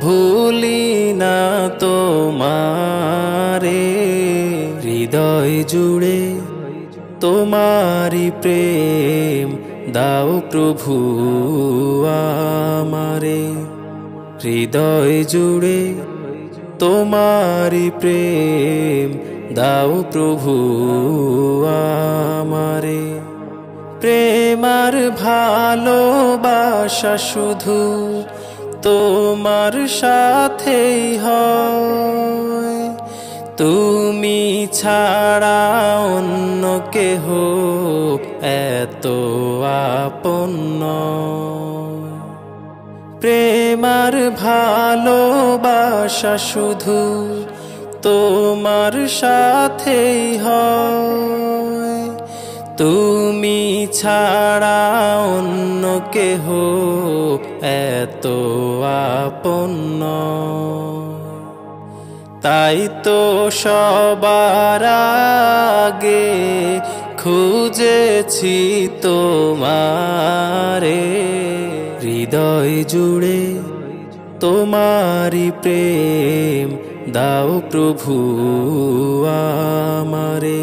ভুলি না তোমারে, হৃদয় জুড়ে তোমারি প্রেম দাও প্রভু আমারে। হৃদয় জুড়ে তোমারি প্রেম দাও প্রভু আমারে। প্রেমার ভালোবাসা শুধু তোমার সাথেই হয় তুমি ছাড়া অন্য কেহ এত আপন নয়। প্রেমার ভালোবাসা শুধু তোমার সাথেই হয় তুমি ছাড়া অন্য কেহ এত আপন নয়। তাই তো সবার আগে খুঁজেছি তোমারে হৃদয় জুড়ে তোমারি প্রেম, দাও প্রভু আমারে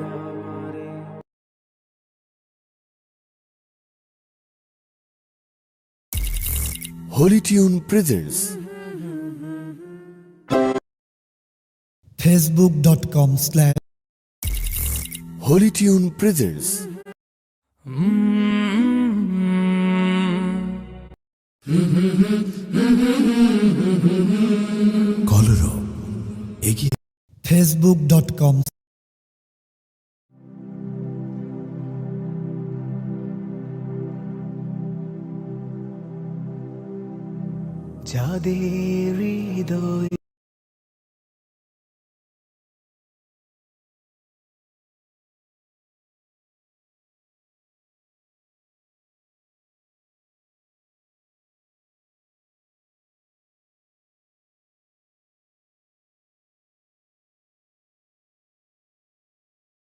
Holy tune presents Facebook dot com slash holy tune presents কলরব এগিয়ে ফেসবুক ডট কম যাদের হৃদয়